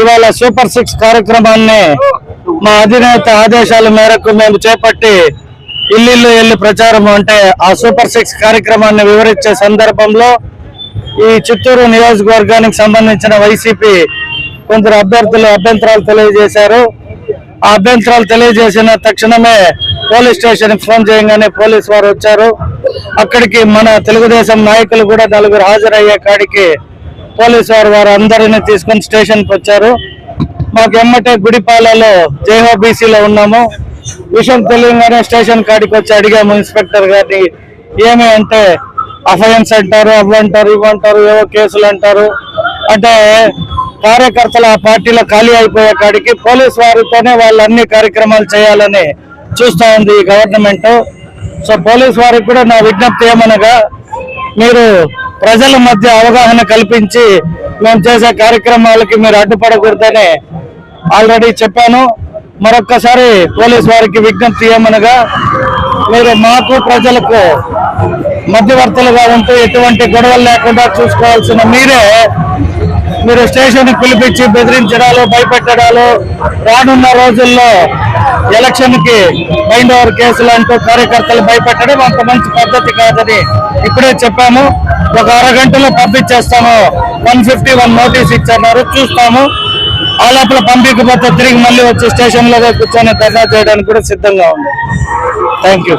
ఇవాళ super six కార్యక్రమాన్ని మా అధినేత ఆదేశాల మేరకు మేము చేపట్టి ఇల్లు ఇల్లు ప్రచారం అంటే ఆ సూపర్ సిక్స్ కార్యక్రమాన్ని వివరించే సందర్భంలో ఈ చిత్తూరు నియోజకవర్గానికి సంబంధించిన వైసీపీ కొందరు అభ్యర్థులు అభ్యంతరాలు తెలియజేశారు. ఆ అభ్యంతరాలు తెలియజేసిన తక్షణమే పోలీస్ స్టేషన్ ఫోన్ చేయగానే పోలీస్ వారు వచ్చారు. అక్కడికి మన తెలుగుదేశం నాయకులు కూడా నలుగురు హాజరయ్యే కాడికి పోలీస్ వారు వారు అందరిని తీసుకొని స్టేషన్కి వచ్చారు. మాకు ఎమ్మటే గుడిపాలలో జేహోబీసీలో ఉన్నాము. విషయం తెలియగానే స్టేషన్ కాడికి వచ్చి అడిగాము ఇన్స్పెక్టర్ గారిని ఏమి అంటే అఫయన్స్ అంటారు అవి అంటారు ఏవో కేసులు అంటారు. అంటే కార్యకర్తలు ఆ పార్టీలో ఖాళీ అయిపోయే కాడికి పోలీస్ వారితోనే వాళ్ళు అన్ని కార్యక్రమాలు చేయాలని చూస్తూ ఉంది ఈ గవర్నమెంట్. సో పోలీస్ వారికి కూడా నా విజ్ఞప్తి ఏమనగా మీరు ప్రజల మధ్య అవగాహన కల్పించి మేము చేసే కార్యక్రమాలకి మీరు అడ్డుపడకూడదని ఆల్రెడీ చెప్పాను. మరొక్కసారి పోలీస్ వారికి విజ్ఞప్తి ఏమనగా మీరు మాకు ప్రజలకు మధ్యవర్తులుగా ఉంటూ ఎటువంటి గొడవలు లేకుండా చూసుకోవాల్సిన మీరే మీరు స్టేషన్ పిలిపించి బెదిరించడాలు భయపెట్టడాలు రానున్న రోజుల్లో ఎలక్షన్కి మైండ్ ఓవర్ కేసులు అంటూ కార్యకర్తలు భయపెట్టడం అంత మంచి పద్ధతి కాదని ఇప్పుడే చెప్పాము. ఒక అరగంటలో పంపించేస్తాము వన్ ఫిఫ్టీ వన్ నోటీస్ ఇచ్చారు. చూస్తాము. ఆ లోపల పంపించకపోతే తిరిగి మళ్ళీ వచ్చి స్టేషన్లో కూర్చొని ధర్నా చేయడానికి కూడా సిద్ధంగా ఉంది. Thank you.